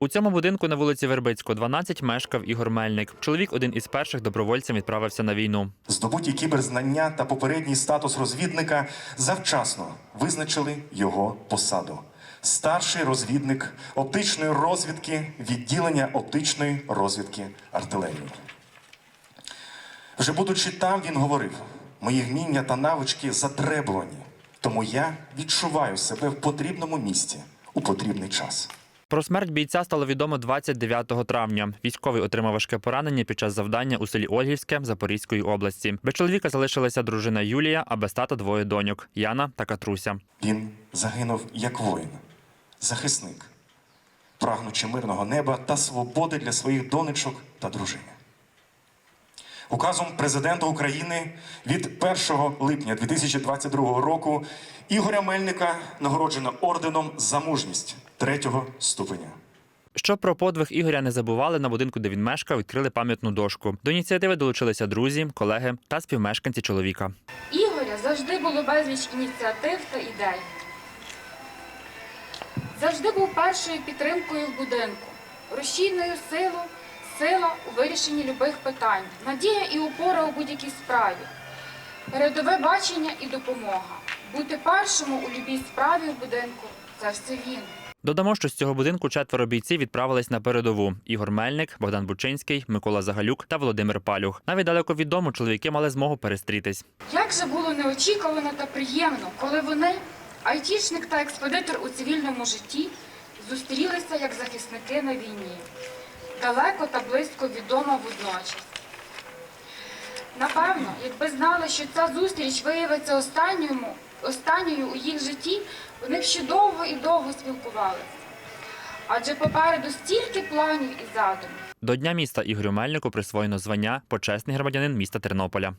У цьому будинку на вулиці Вербицького 12 мешкав Ігор Мельник. Чоловік один із перших добровольців відправився на війну. Здобуті кіберзнання та попередній статус розвідника завчасно визначили його посаду. Старший розвідник оптичної розвідки відділення оптичної розвідки артилерії. Вже будучи там, він говорив: мої вміння та навички затребувані, тому я відчуваю себе в потрібному місці у потрібний час. Про смерть бійця стало відомо 29 травня. Військовий отримав важке поранення під час завдання у селі Ольгівське Запорізької області. Без чоловіка залишилася дружина Юлія, а без тата двоє доньок Яна та Катруся. Він загинув як воїн, захисник, прагнучи мирного неба та свободи для своїх донечок та дружини. Указом президента України від 1 липня 2022 року Ігоря Мельника нагороджено орденом за мужність третього ступеня. Щоб про подвиг Ігоря не забували, на будинку, де він мешкав, відкрили пам'ятну дошку. До ініціативи долучилися друзі, колеги та співмешканці чоловіка. Ігоря завжди було безліч ініціатив та ідей. Завжди був першою підтримкою в будинку, рушійною силу, сила у вирішенні любих питань, надія і опора у будь-якій справі, передове бачення і допомога. Бути першому у любій справі в будинку це все він. Додамо, що з цього будинку четверо бійців відправились на передову: Ігор Мельник, Богдан Бучинський, Микола Загалюк та Володимир Палюх. Навіть далеко від дому чоловіки мали змогу перестрітись. Як же було неочікувано та приємно, коли вони, айтішник та експедитор у цивільному житті, зустрілися як захисники на війні, далеко та близько відома водночас. Напевно, якби знали, що ця зустріч виявиться останньою, останньою у їх житті, вони б ще довго і довго спілкувалися. Адже попереду стільки планів і задумів. До Дня міста Ігорю Мельнику присвоєно звання почесний громадянин міста Тернополя.